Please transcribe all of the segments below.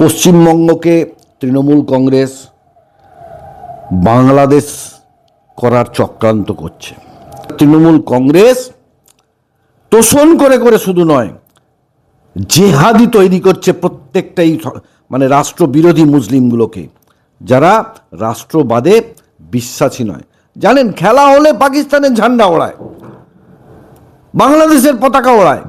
পশ্চিমবঙ্গকে তৃণমূল কংগ্রেস বাংলাদেশ করার চক্রান্ত করছে। তৃণমূল কংগ্রেস তোষণ করে করে শুধু নয়, জেহাদি তৈরি করছে প্রত্যেকটাই মানে রাষ্ট্রবিরোধী মুসলিমগুলোকে, যারা রাষ্ট্রবাদে বিশ্বাসী নয়। জানেন, খেলা হলে পাকিস্তানের ঝান্ডা ওড়ায়, বাংলাদেশের পতাকা ওড়ায়।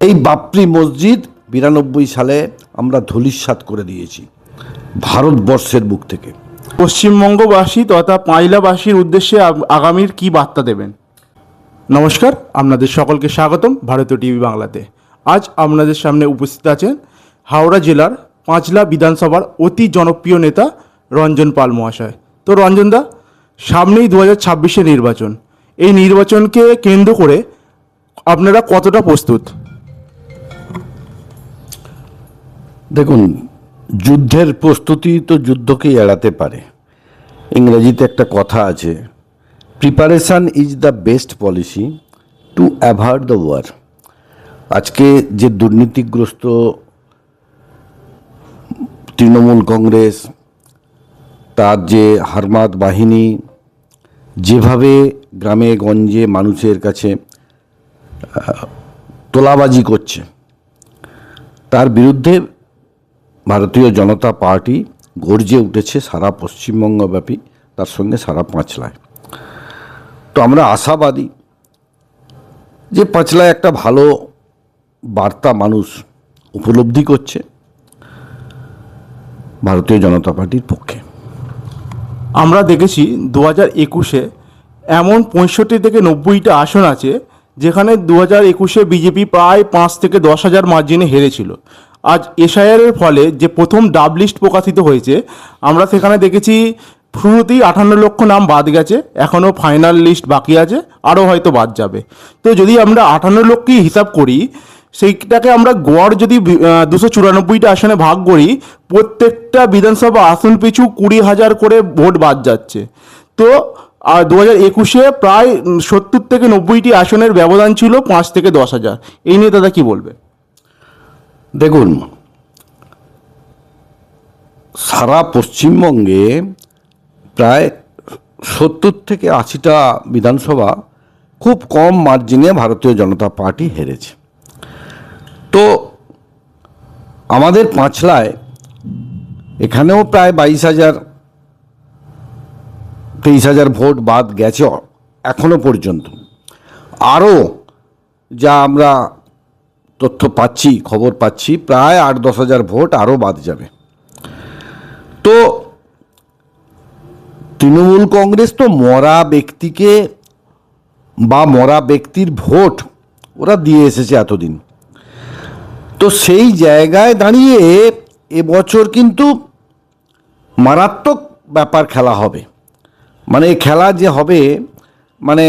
এই বাপরি মসজিদ বিরানব্বই সালে আমরা ধূলিসাৎ করে দিয়েছি ভারতবর্ষের বুক থেকে। পশ্চিমবঙ্গবাসী তথা পাঁইলাবাসীর উদ্দেশ্যে আগামীর কি বার্তা দেবেন? নমস্কার, আপনাদের সকলকে স্বাগতম ভারতীয় টিভি বাংলাতে। আজ আপনাদের সামনে উপস্থিত আছেন হাওড়া জেলার পাঁচলা বিধানসভার অতি জনপ্রিয় নেতা রঞ্জন পাল মহাশয়। তো রঞ্জনদা সামনেই দু হাজার নির্বাচন। এই নির্বাচনকে কেন্দ্র করে আপনারা কতটা প্রস্তুত? দেখুন, যুদ্ধের প্রস্তুতি তো যুদ্ধকেই এড়াতে পারে। ইংরেজিতে একটা কথা আছে preparation is the best policy to avoid the war আজকে যে দুর্নীতিগ্রস্ত তৃণমূল কংগ্রেস, তার যে হারমাত বাহিনী, যেভাবে গ্রামে গঞ্জে মানুষের কাছে তোলাবাজি করছে, তার বিরুদ্ধে ভারতীয় জনতা পার্টি গর্জে উঠেছে সারা পশ্চিমবঙ্গব্যাপী, তার সঙ্গে সারা পাঁচলায়। তো আমরা আশাবাদী যে পাঁচলায় একটা ভালো বার্তা মানুষ উপলব্ধি করছে ভারতীয় জনতা পার্টির পক্ষে। আমরা দেখেছি দু হাজার একুশে এমন পঁয়ষট্টি থেকে নব্বইটা আসন আছে, যেখানে দু হাজার একুশে বিজেপি প্রায় পাঁচ থেকে দশ হাজার মার্জিনে হেরেছিল। আজ এসআইআরের ফলে যে প্রথম ডাব লিস্ট প্রকাশিত হয়েছে, আমরা সেখানে দেখেছি শুরুতেই আটান্ন লক্ষ নাম বাদ গেছে, এখনও ফাইনাল লিস্ট বাকি আছে, আরও হয়তো বাদ যাবে। তো যদি আমরা আটান্ন লক্ষই হিসাব করি, সেইটাকে আমরা গড় যদি দুশো চুরানব্বইটা আসনে ভাগ করি, প্রত্যেকটা বিধানসভা আসন পিছু কুড়ি হাজার করে ভোট বাদ যাচ্ছে। তো আর দু হাজার একুশে প্রায় সত্তর থেকে নব্বইটি আসনের ব্যবধান ছিল পাঁচ থেকে দশ হাজার। এই নিয়ে দাদা কি বলবে? দেখুন, সারা পশ্চিমবঙ্গে প্রায় সত্তর থেকে আশিটা বিধানসভা খুব কম মার্জিনে ভারতীয় জনতা পার্টি হেরেছে। তো আমাদের পাঁচলায় এখানেও প্রায় বাইশ হাজার, তেইশ হাজার ভোট বাদ গেছে এখনও পর্যন্ত। আরও যা আমরা তথ্য পাচ্ছি, খবর পাচ্ছি, প্রায় আট দশ হাজার ভোট আরও বাদ যাবে। তো তৃণমূল কংগ্রেস তো মরা ব্যক্তিকে বা মরা ব্যক্তির ভোট ওরা দিয়ে এসেছে এতদিন। তো সেই জায়গায় দাঁড়িয়ে এবছর কিন্তু মারাত্মক ব্যাপার খেলা হবে। মানে খেলা যে হবে মানে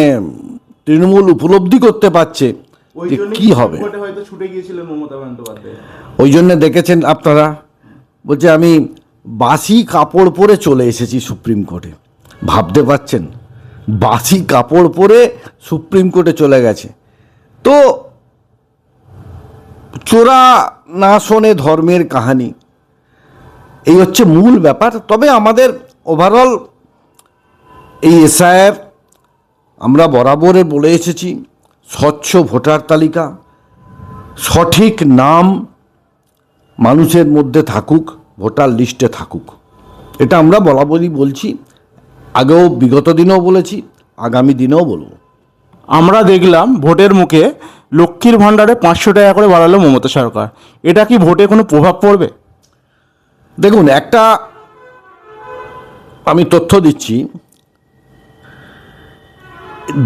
তৃণমূল উপলব্ধি করতে পারছে যে কী হবে? হয়তো ছুটে গিয়েছিলেন মমতা বন্দ্যোপাধ্যায়। ওই জন্য দেখেছেন আপনারা? বলছে আমি বাসি কাপড় পরে চলে এসেছি সুপ্রিম কোর্টে। ভাবতে পারছেন? বাসি কাপড় পরে সুপ্রিম কোর্টে চলে গেছে। তো চোরা না শোনে ধর্মের কাহানি। এই হচ্ছে মূল ব্যাপার। তবে আমাদের ওভারঅল এই এসআইআর আমরা বরাবরে বলে এসেছি। স্বচ্ছ ভোটার তালিকা সঠিক নাম মানুষের মধ্যে থাকুক ভোটার লিস্টে থাকুক। এটা আমরা বলা বলি বলছি আগেও বিগত দিনেও বলেছি আগামী দিনেও বলব। আমরা দেখলাম ভোটের মুখে লক্ষ্মীর ভাণ্ডারে পাঁচশো টাকা করে বাড়ালো মমতা সরকার। এটা কি ভোটে কোনো প্রভাব পড়বে? দেখুন একটা আমি তথ্য দিচ্ছি।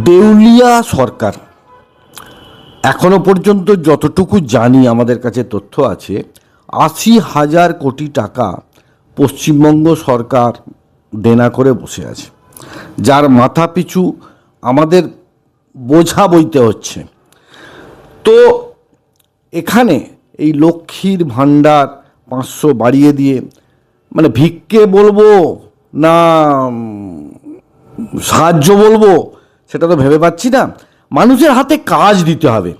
দেউলিয়া সরকার এখনও পর্যন্ত যতটুকু জানি, আমাদের কাছে তথ্য আছে, আশি হাজার কোটি টাকা পশ্চিমবঙ্গ সরকার দেনা করে বসে আছে। যার মাথা পিছু আমাদের বোঝা বইতে হচ্ছে। তো এখানে এই লক্ষ্মীর ভাণ্ডার পাঁচশো বাড়িয়ে দিয়ে মানে ভিক্ষে বলব না সাহায্য বলব, সেটা তো ভেবে পাচ্ছি না। মানুষের হাতে কাজ দিতে হবে।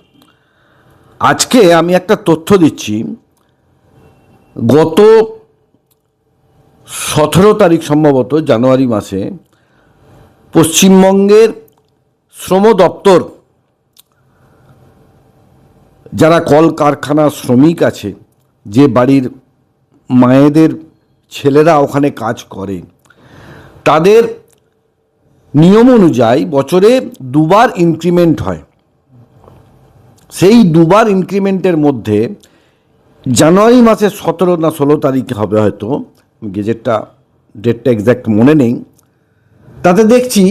আজকে আমি একটা তথ্য দিচ্ছি। গত সতেরো তারিখ সম্ভবত জানুয়ারি মাসে পশ্চিমবঙ্গের শ্রম দপ্তর, যারা কলকারখানার শ্রমিক আছে, যে বাড়ির মায়েদের ছেলেরা ওখানে কাজ করে, তাদের নিয়ম অনুযায়ী বছরে দুবার ইনক্রিমেন্ট হয়। সেই দুবার ইনক্রিমেন্টের মধ্যে জানুয়ারি মাসের সতেরো না ষোলো তারিখে হবে হয়তো গেজেটটা ডেটটা এক্স্যাক্ট মনে নেই। তাতে দেখছি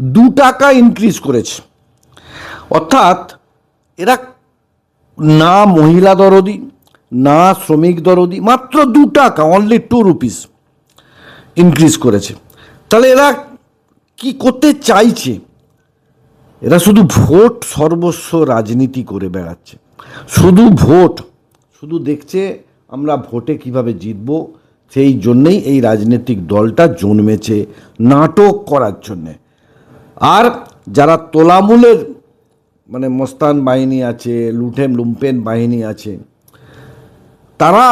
দু টাকা ইনক্রিজ করেছে। অর্থাৎ এরা না মহিলা দরদি, না শ্রমিক দরদি, মাত্র দু টাকা অনলি টু রুপিস ইনক্রিজ করেছে। তাহলে এরা কি করতে চাইছে? এরা শুধু ভোট সর্বস্ব রাজনীতি করে বেড়াচ্ছে। শুধু ভোট, শুধু দেখছে আমরা ভোটে কীভাবে জিতব, সেই জন্যেই এই রাজনৈতিক দলটা জন্মেছে নাটক করার জন্যে। আর যারা তোলামূলের মানে মস্তান বাহিনী আছে লুঠেন লুম্পেন বাহিনী আছে, তারা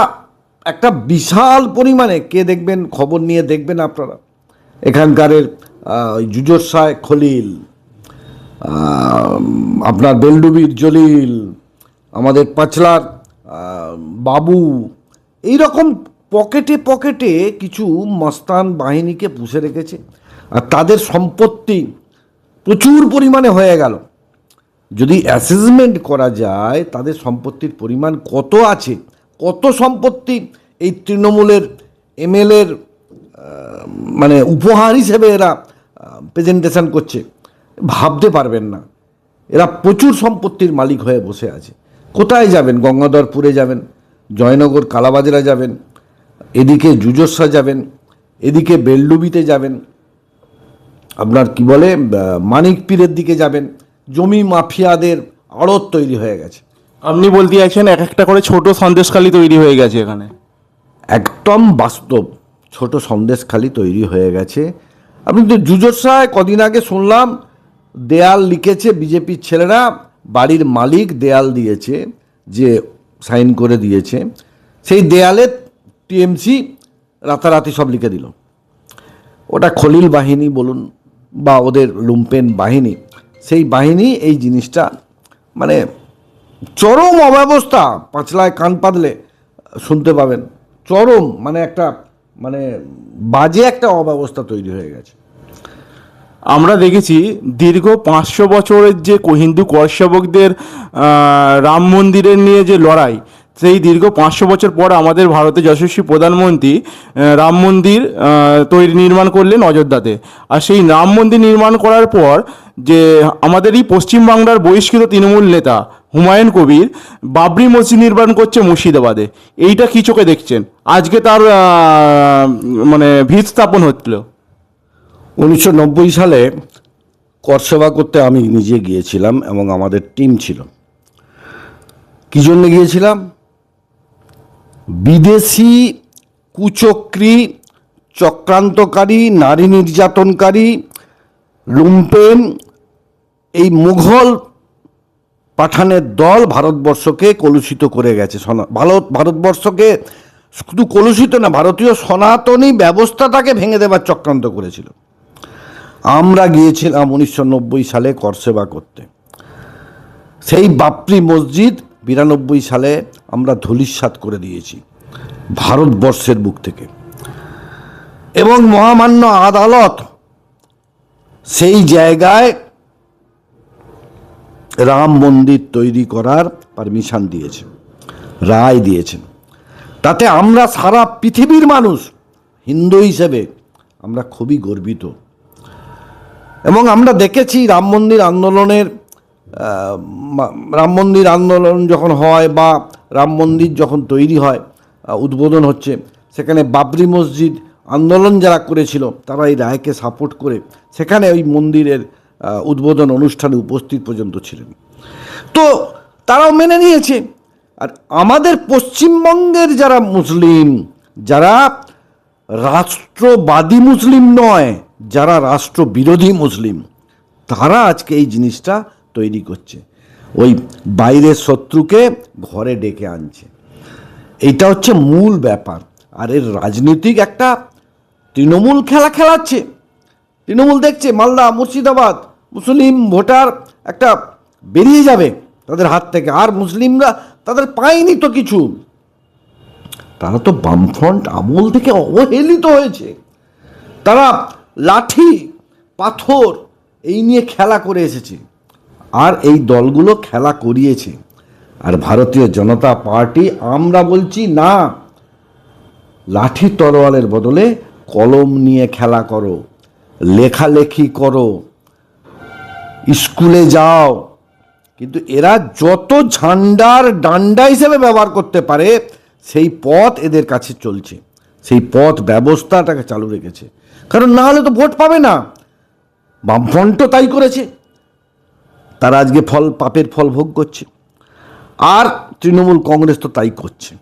একটা বিশাল পরিমাণে, কে দেখবেন, খবর নিয়ে দেখবেন আপনারা, এখানকারের ওই জুজর খলিল আপনার বেলডুবির জলিল, আমাদের পাঁচলার বাবু এই রকম পকেটে পকেটে কিছু মস্তান বাহিনীকে পুষে রেখেছে। আর তাদের সম্পত্তি প্রচুর পরিমাণে হয়ে গেল। যদি অ্যাসেসমেন্ট করা যায়, তাদের সম্পত্তির পরিমাণ কত আছে? কত সম্পত্তি এই তৃণমূলের এমএলএর মানে উপহার হিসেবে এরা প্রেজেন্টেশন করছে ভাবতে পারবেন না। এরা প্রচুর সম্পত্তির মালিক হয়ে বসে আছে। কোথায় যাবেন? গঙ্গাধরপুরে যাবেন জয়নগর কালাবাজারা যাবেন এদিকে জুজস্বা যাবেন এদিকে বেলডুবিতে যাবেন আপনার কি বলে মানিক পীরের দিকে যাবেন। জমি মাফিয়াদের আড়ত তৈরি হয়ে গেছে। আপনি বলতে চাইছেন এক একটা করে ছোট সন্দেশখালি তৈরি হয়ে গেছে এখানে? একদম বাস্তব ছোট সন্দেশখালি তৈরি হয়ে গেছে। আপনি তো জুজোৎসায় কদিন আগে শুনলাম, দেয়াল লিখেছে বিজেপির ছেলেরা, বাড়ির মালিক দেয়াল দিয়েছে, যে সাইন করে দিয়েছে। সেই দেয়ালে টিএমসি রাতারাতি সব লিখে দিল। ওটা খলিল বাহিনী বলুন বা ওদের লুম্পেন বাহিনী, সেই বাহিনী এই জিনিসটা মানে চরম অব্যবস্থা, পাঁচলায় কান পাতলে শুনতে পাবেন। চরম মানে একটা মানে বাজে একটা অব্যবস্থা তৈরি হয়ে গেছে। আমরা দেখেছি দীর্ঘ পাঁচশো বছরের যে হিন্দু করসেবকদের রাম মন্দিরের নিয়ে যে লড়াই সেই দীর্ঘ পাঁচশো বছর পর আমাদের ভারতের যশস্বী প্রধানমন্ত্রী রাম মন্দির তৈরি নির্মাণ করলেন অযোধ্যাতে। আর সেই রাম মন্দির নির্মাণ করার পর যে আমাদের এই পশ্চিমবাংলার বহিষ্কৃত তৃণমূল নেতা হুমায়ুন কবির, বাবরি মসজিদ নির্মাণ করছে মুর্শিদাবাদে। এইটা কি চোখে দেখছেন? আজকে তার মানে ভিত স্থাপন হচ্ছিল। উনিশশো নব্বই সালে করসেবা করতে আমি নিজে গিয়েছিলাম এবং আমাদের টিম ছিল। কী জন্য গিয়েছিলাম? বিদেশি কুচক্রী, চক্রান্তকারী, নারী নির্যাতনকারী, লুম্পেন, এই মুঘল পাঠানের দল ভারতবর্ষকে কলুষিত করে গেছে। ভারত ভারতবর্ষকে শুধু কলুষিত না, ভারতীয় সনাতনী ব্যবস্থাটাকে ভেঙে দেবার চক্রান্ত করেছিল। আমরা গিয়েছিলাম উনিশশো নব্বই সালে করসেবা করতে। সেই বাপরি মসজিদ বিরানব্বই সালে আমরা ধূলিসাৎ করে দিয়েছি ভারতবর্ষের বুক থেকে। এবং মহামান্য আদালত সেই জায়গায় রাম মন্দির তৈরি করার পারমিশন দিয়েছে রায় দিয়েছেন। তাতে আমরা সারা পৃথিবীর মানুষ, হিন্দু হিসেবে আমরা খুবই গর্বিত। এবং আমরা দেখেছি রাম মন্দির আন্দোলনের রাম মন্দির আন্দোলন যখন হয় বা রাম মন্দির যখন তৈরি হয় উদ্বোধন হচ্ছে, সেখানে বাবরি মসজিদ আন্দোলন যারা করেছিল, তারা এই রায়কে সাপোর্ট করে সেখানে ওই মন্দিরের উদ্বোধন অনুষ্ঠানে উপস্থিত পর্যন্ত ছিলেন। তো তারাও মেনে নিয়েছে। আর আমাদের পশ্চিমবঙ্গের যারা মুসলিম, যারা রাষ্ট্রবাদী মুসলিম নয়, যারা রাষ্ট্রবিরোধী মুসলিম, তারা আজকে এই জিনিসটা তৈরি করছে। ওই বাইরের শত্রুকে ঘরে ডেকে আনছে। এইটা হচ্ছে মূল ব্যাপার। আর এর রাজনৈতিক একটা তৃণমূল খেলা খেলাচ্ছে। তৃণমূল দেখছে মালদা, মুর্শিদাবাদ, মুসলিম ভোটার একটা বেরিয়ে যাবে তাদের হাত থেকে। আর মুসলিমরা তাদের পায়নি তো কিছু। তারা তো বামফ্রন্ট আমল থেকে অবহেলিত হয়েছে। তারা লাঠি, পাথর এই নিয়ে খেলা করে এসেছে। আর এই দলগুলো খেলা করিয়েছে। আর ভারতীয় জনতা পার্টি, আমরা বলছি না। লাঠি তরোয়ালের বদলে কলম নিয়ে খেলা করো, লেখালেখি করো, স্কুলে যাও। কিন্তু এরা যত ঝান্ডার ডান্ডা হিসেবে ব্যবহার করতে পারে, সেই পথ এদের কাছে চলছে। সেই পথ ব্যবস্থাটাকে চালু রেখেছে। কারণ না হলে তো ভোট পাবে না। বামফ্রন্ট তাই করেছে। তারা আজকে ফল পাপের ফল ভোগ করছে। আর তৃণমূল কংগ্রেস তো তাই করছে।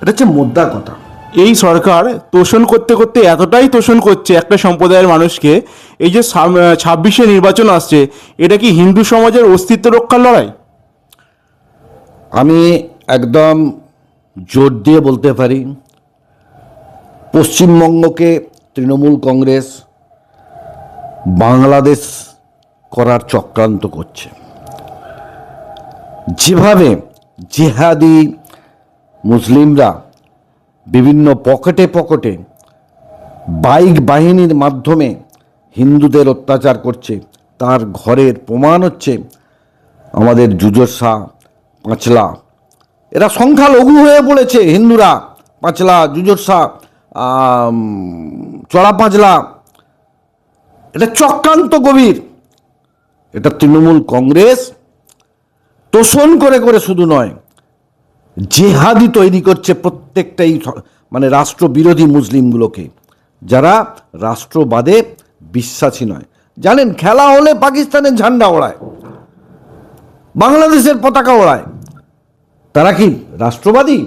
এটা হচ্ছে মোদ্দা কথা। এই সরকার তোষণ করতে করতে এতটাই তোষণ করছে একটা সম্প্রদায়ের মানুষকে এই যে ছাব্বিশে নির্বাচন আসছে এটা কি হিন্দু সমাজের অস্তিত্ব রক্ষার লড়াই? আমি একদম জোর দিয়ে বলতে পারি পশ্চিমবঙ্গকে তৃণমূল কংগ্রেস বাংলাদেশ করার চক্রান্ত করছে। যেভাবে জেহাদি মুসলিমরা বিভিন্ন পকেটে পকেটে বাইক বাহিনীর মাধ্যমে হিন্দুদের অত্যাচার করছে, তার ঘরের প্রমাণ হচ্ছে আমাদের জুজোর পাঁচলা। এরা সংখ্যালঘু হয়ে পড়েছে হিন্দুরা। পাঁচলা জুজোরসা চড়া পাঁচলা। এটা চক্রান্ত গভীর। এটা তৃণমূল কংগ্রেস, তোষণ করে করে শুধু নয়, জেহাদি তৈরি করছে প্রত্যেকটাই মানে রাষ্ট্রবিরোধী মুসলিমগুলোকে, যারা রাষ্ট্রবাদে বিশ্বাসী নয়। জানেন, খেলা হলে পাকিস্তানের ঝান্ডা ওড়ায়, বাংলাদেশের পতাকা ওড়ায়। তারা কি রাষ্ট্রবাদী?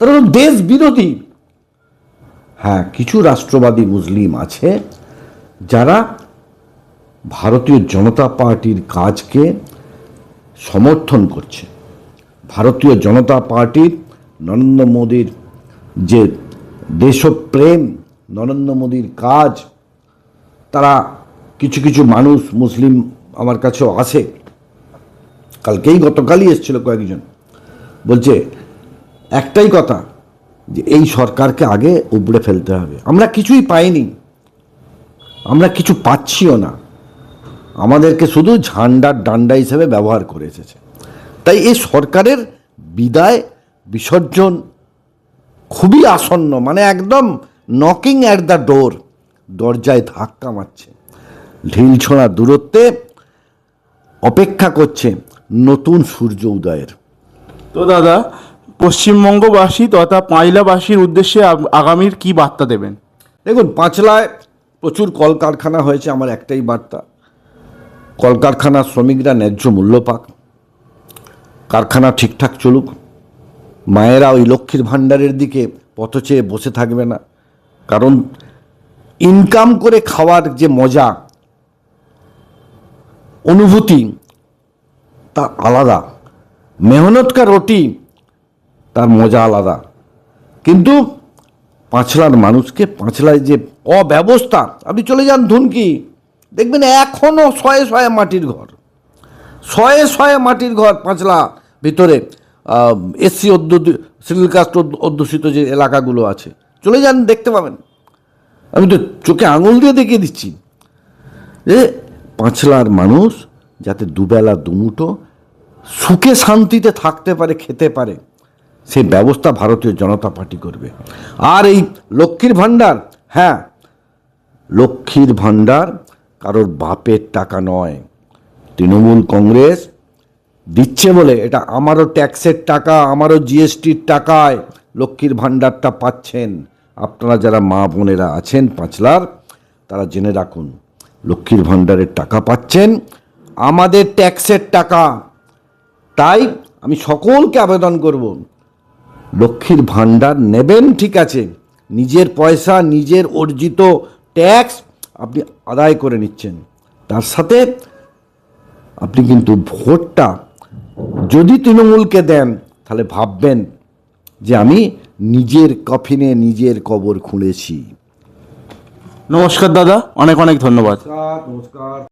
তারা তো দেশ বিরোধী হ্যাঁ কিছু রাষ্ট্রবাদী মুসলিম আছে যারা ভারতীয় জনতা পার্টির কাজকে সমর্থন করছে। ভারতীয় জনতা পার্টির নরেন্দ্র মোদীর যে দেশপ্রেম, নরেন্দ্র মোদীর কাজ, তারা কিছু কিছু মানুষ, মুসলিম আমার কাছেও আসে কালকেই গতকালই এসেছিল কয়েকজন। বলছে, একটাই কথা, যে এই সরকারকে আগে উপড়ে ফেলতে হবে। আমরা কিছুই পাইনি। আমরা কিছু পাচ্ছিও না। আমাদেরকে শুধু ঝান্ডার ডান্ডা হিসেবে ব্যবহার করে এসেছে। তাই এই সরকারের বিদায় বিসর্জন খুবই আসন্ন মানে একদম নকিং অ্যাট দ্য ডোর দরজায় ধাক্কা মারছে। ঢিল ছোঁড়া দূরত্বে অপেক্ষা করছে নতুন সূর্য উদয়ের। তো দাদা পশ্চিমবঙ্গবাসী তথা পাঁইলাবাসীর উদ্দেশ্যে আগামীর কি বার্তা দেবেন? দেখুন পাঁচলায় প্রচুর কলকারখানা হয়েছে আমার একটাই বার্তা। কলকারখানার শ্রমিকরা ন্যায্য মূল্য পাক। কারখানা ঠিকঠাক চলুক। মায়েরা ওই লক্ষ্মীর ভাণ্ডারের দিকে পথ চেয়ে বসে থাকবে না। কারণ ইনকাম করে খাওয়ার যে মজা, অনুভূতি, তা আলাদা। মেহনত কা রুটি, তার মজা আলাদা। কিন্তু পাঁচলার মানুষকে পাঁচলায় যে অব্যবস্থা, আপনি চলে যান ধুনকি। দেখবেন এখনও শয়ে শয়ে মাটির ঘর। শয়ে শয়ে মাটির ঘর পাঁচলা ভিতরে এসসি অধ্যু সিরিল কাস্ট অধ্যুষিত যে এলাকাগুলো আছে। চলে যান, দেখতে পাবেন। আমি তো চোখে আঙুল দিয়ে দেখিয়ে দিচ্ছি। যে পাঁচলার মানুষ যাতে দুবেলা দুমুটো সুখে শান্তিতে থাকতে পারে, খেতে পারে সেই ব্যবস্থা ভারতীয় জনতা পার্টি করবে। আর এই লক্ষ্মীর ভাণ্ডার হ্যাঁ লক্ষ্মীর ভাণ্ডার কারোর বাপের টাকা নয়। তৃণমূল কংগ্রেস দিচ্ছে বলে এটা আমারও ট্যাক্সের টাকা, আমারও জিএসটির টাকায় লক্ষ্মীর ভাণ্ডারটা পাচ্ছেন। আপনারা যারা মা বোনেরা আছেন, পাঁচলার, তারা জেনে রাখুন, লক্ষ্মীর ভাণ্ডারের টাকা পাচ্ছেন, আমাদের ট্যাক্সের টাকা। তাই আমি সকলকে আবেদন করব, লক্ষ্মীর ভাণ্ডার নেবেন ঠিক আছে। নিজের পয়সা, নিজের অর্জিত ট্যাক্স আপনি আদায় করে নিচ্ছেন। তার সাথে আপনি কিন্তু ভোটটা যদি তৃণমূলকে দেন তাহলে ভাববেন যে আমি নিজের কফিনে নিজের কবর খুঁড়েছি নমস্কার দাদা অনেক অনেক ধন্যবাদ। নমস্কার।